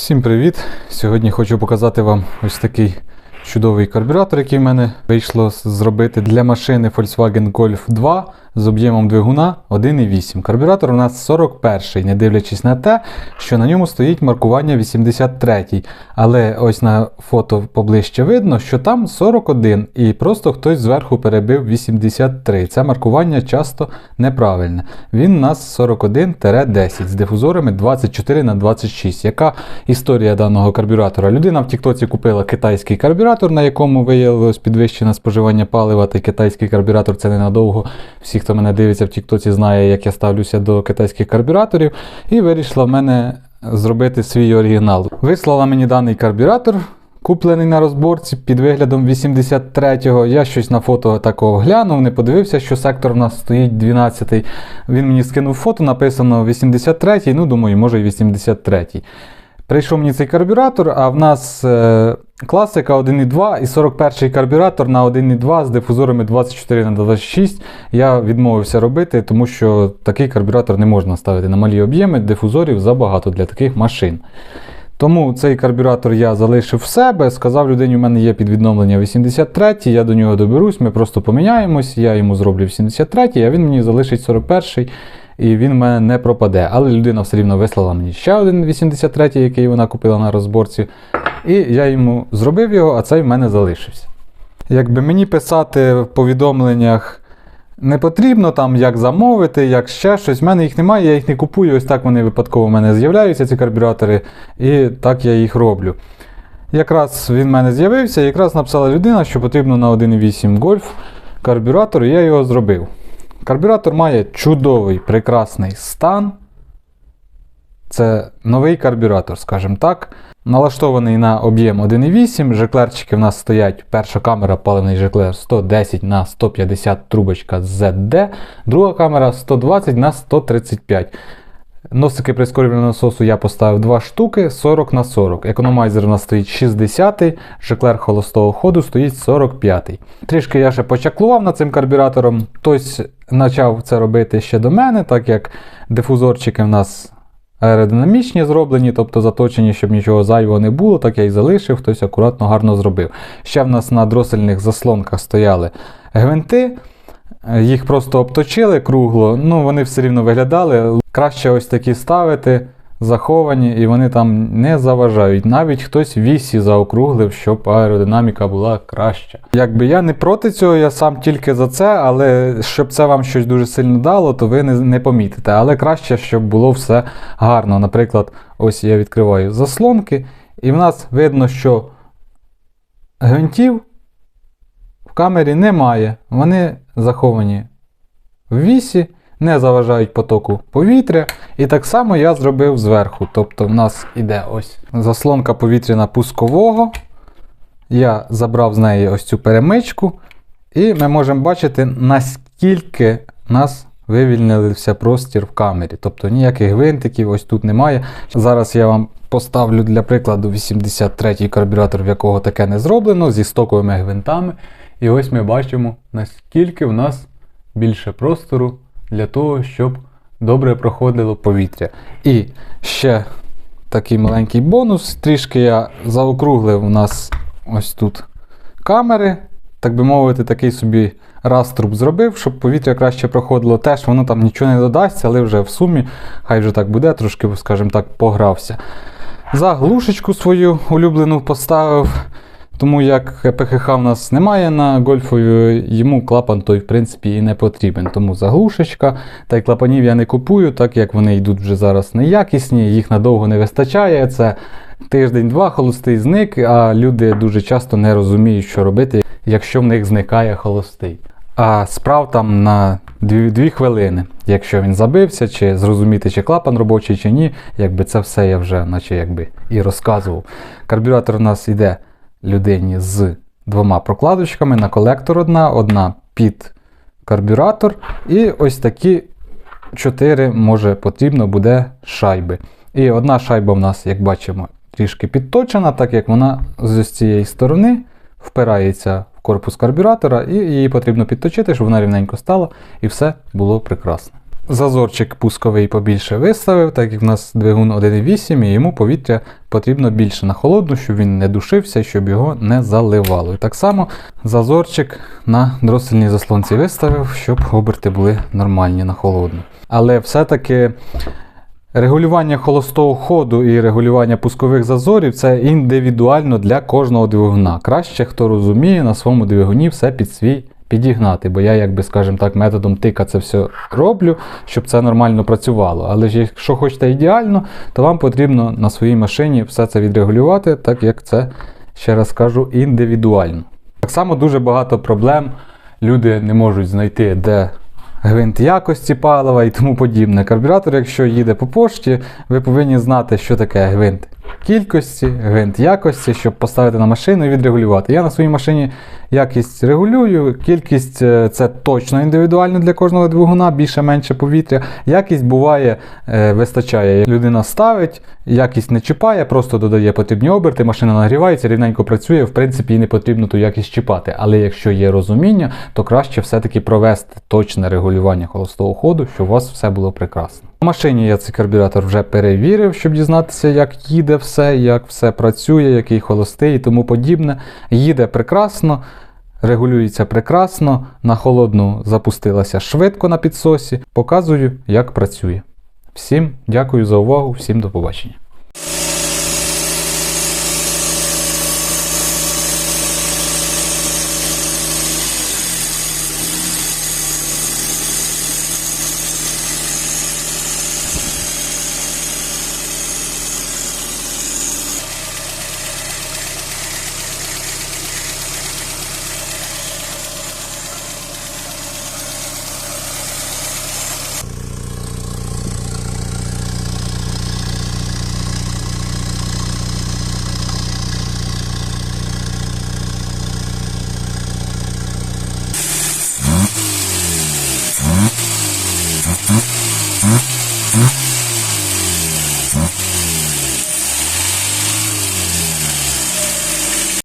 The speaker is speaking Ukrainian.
Всім привіт! Сьогодні хочу показати вам ось такий чудовий карбюратор, який в мене вийшло зробити для машини Volkswagen Golf 2 з об'ємом двигуна 1,8. Карбюратор у нас 41, не дивлячись на те, що на ньому стоїть маркування 83. Але ось на фото поближче видно, що там 41 і просто хтось зверху перебив 83. Це маркування часто неправильне. Він у нас 41-10 з дифузорами 24 на 26. Яка історія даного карбюратора? Людина в Тіктоці купила китайський карбюратор, на якому виявилось підвищене споживання палива. Та китайський карбюратор це ненадовго. Хто мене дивиться в Тіктоці, знає, як я ставлюся до китайських карбюраторів. І вирішила в мене зробити свій оригінал. Вислала мені даний карбюратор. Куплений на розборці під виглядом 83-го. Я щось на фото такого глянув, не подивився, що сектор у нас стоїть 12-й. Він мені скинув фото, написано 83-й, ну думаю, може і 83-й. Прийшов мені цей карбюратор, а в нас е, класика 1.2 і 41-й карбюратор на 1.2 з дифузорами 24 на 26 я відмовився робити, тому що такий карбюратор не можна ставити на малі об'єми, дифузорів забагато для таких машин. Тому цей карбюратор я залишив в себе. Сказав людині, у мене є під відновлення 83, я до нього доберусь, ми просто поміняємось, я йому зроблю 83, а він мені залишить 41 і він в мене не пропаде. Але людина все рівно вислала мені ще один 83, який вона купила на розборці. І я йому зробив його, а цей в мене залишився. Якби мені писати в повідомленнях. Не потрібно там як замовити, як ще щось. В мене їх немає, я їх не купую. Ось так вони випадково в мене з'являються, ці карбюратори, і так я їх роблю. Якраз він в мене з'явився, якраз написала людина, що потрібно на 1.8 Golf карбюратор, і я його зробив. Карбюратор має чудовий, прекрасний стан. Це новий карбюратор, скажімо так. Налаштований на об'єм 1,8. Жеклерчики в нас стоять. Перша камера паливний жеклер 110 на 150 трубочка ZD, друга камера 120 на 135. Носики прискорювального насосу я поставив 2 штуки 40 на 40. Економайзер у нас стоїть 60, жеклер холостого ходу стоїть 45. Трішки я ще почаклував над цим карбюратором. Хтось почав це робити ще до мене, так як дифузорчики в нас аеродинамічні зроблені, тобто заточені, щоб нічого зайвого не було, так я і залишив, хтось акуратно гарно зробив. Ще в нас на дросельних заслонках стояли гвинти. Їх просто обточили кругло, ну вони все рівно виглядали. Краще ось такі ставити, заховані, і вони там не заважають. Навіть хтось вісі заокруглив, щоб аеродинаміка була краща. Якби я не проти цього, я сам тільки за це, але щоб це вам щось дуже сильно дало, то ви не, не помітите. Але краще, щоб було все гарно. Наприклад, ось я відкриваю заслонки, і в нас видно, що гвинтів в камері немає. Вони заховані в вісі, не заважають потоку повітря. І так само я зробив зверху. Тобто в нас іде ось заслонка повітряна пускового. Я забрав з неї ось цю перемичку. І ми можемо бачити, наскільки нас вивільнився простір в камері. Тобто ніяких гвинтиків ось тут немає. Зараз я вам поставлю для прикладу 83-й карбюратор, в якого таке не зроблено, зі стоковими гвинтами. І ось ми бачимо, наскільки в нас більше простору для того, щоб добре проходило повітря. І ще такий маленький бонус. Трішки я заокруглив у нас ось тут камери. Так би мовити, такий собі раструб зробив, щоб повітря краще проходило. Теж воно там нічого не додасться, але вже в сумі, хай вже так буде, трошки, скажімо так, погрався. Заглушечку свою улюблену поставив. Тому як ПХХ в нас немає на гольфові, йому клапан той, в принципі, і не потрібен. Тому заглушечка. Та й клапанів я не купую, так як вони йдуть вже зараз неякісні, їх надовго не вистачає. Це тиждень-два холостий зник, а люди дуже часто не розуміють, що робити, якщо в них зникає холостий. А справ там на 2 хвилини. Якщо він забився, чи зрозуміти, чи клапан робочий, чи ні, якби це все я вже наче якби і розказував. Карбюратор у нас йде людині з двома прокладочками на колектор одна, одна під карбюратор. І ось такі 4 може потрібно буде шайби. І одна шайба в нас, як бачимо, трішки підточена, так як вона з цієї сторони впирається в корпус карбюратора, і її потрібно підточити, щоб вона рівненько стала, і все було прекрасно. Зазорчик пусковий побільше виставив, так як в нас двигун 1.8 і йому повітря потрібно більше на холодну, щоб він не душився, щоб його не заливало. І так само зазорчик на дросельній заслонці виставив, щоб оберти були нормальні на холодну. Але все-таки регулювання холостого ходу і регулювання пускових зазорів це індивідуально для кожного двигуна. Краще, хто розуміє, на своєму двигуні все під свій підігнати, бо я, якби, скажімо так, методом тика це все роблю, щоб це нормально працювало. Але ж якщо хочете ідеально, то вам потрібно на своїй машині все це відрегулювати, так як це, ще раз кажу, індивідуально. Так само дуже багато проблем. Люди не можуть знайти, де гвинт якості палива і тому подібне. Карбюратор, якщо їде по пошті, ви повинні знати, що таке гвинт кількості, гвинт якості, щоб поставити на машину і відрегулювати. Я на своїй машині якість регулюю, кількість е, це точно індивідуально для кожного двигуна, більше-менше повітря. Якість буває, е, вистачає. Людина ставить, якість не чіпає, просто додає потрібні оберти, машина нагрівається, рівненько працює, в принципі, і не потрібно ту якість чіпати. Але якщо є розуміння, то краще все-таки провести точне регулювання холостого ходу, щоб у вас все було прекрасно. На машині я цей карбюратор вже перевірив, щоб дізнатися, як їде все, як все працює, який холостий і тому подібне. Їде прекрасно, регулюється прекрасно, на холодну запустилася швидко на підсосі. Показую, як працює. Всім дякую за увагу, всім до побачення.